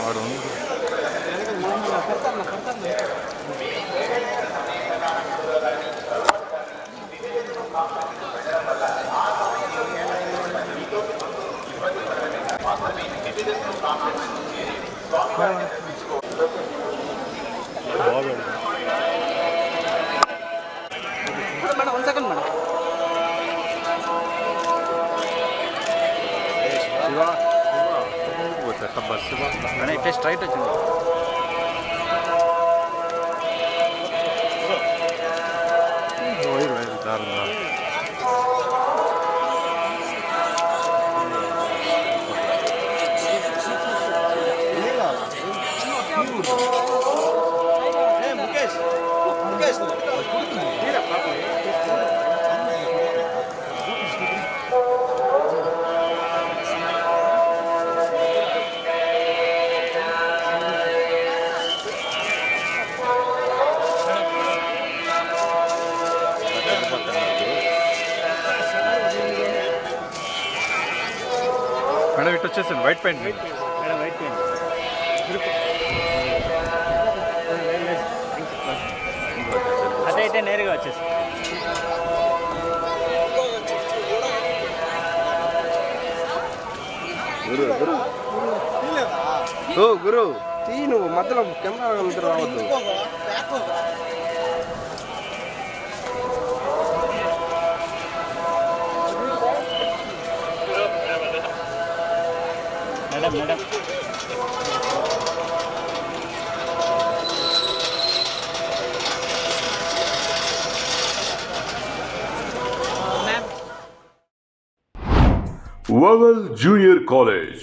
వాడు ఉంది. బాగా శివ శివ పోతే అబ్బా శివ మేడం ఇట్లా స్ట్రైట్ వచ్చింది మేడం ఇటు వచ్చేసాను white paint madam white paint అదే అయితే నేరుగా వచ్చేసి ఓ గురు. తీ నువ్వు మధ్యలో కెమెరా రావద్దు. Madam madam Oval junior college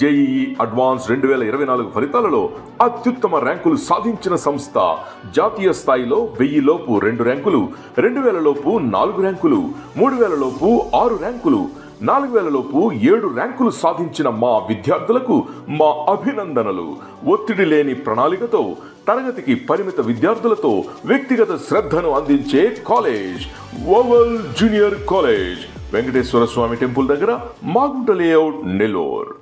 JEE advance రెండు వేల ఇరవై నాలుగు ఫలితాలలో అత్యుత్తమ ర్యాంకులు సాధించిన సంస్థ జాతీయ స్థాయిలో వెయ్యి లోపు రెండు ర్యాంకులు రెండు వేల లోపు నాలుగు ర్యాంకులు మూడు వేల లోపు ఆరు ర్యాంకులు నాలుగు వేలలోపు ఏడు ర్యాంకులు సాధించిన మా విద్యార్థులకు మా అభినందనలు. ఒత్తిడి లేని ప్రణాళికతో తరగతికి పరిమిత విద్యార్థులతో వ్యక్తిగత శ్రద్ధను అందించే college Oval junior college Venkateswara Swamy temple దగ్గర మాగుంట లేఅవుట్ నెల్లూరు.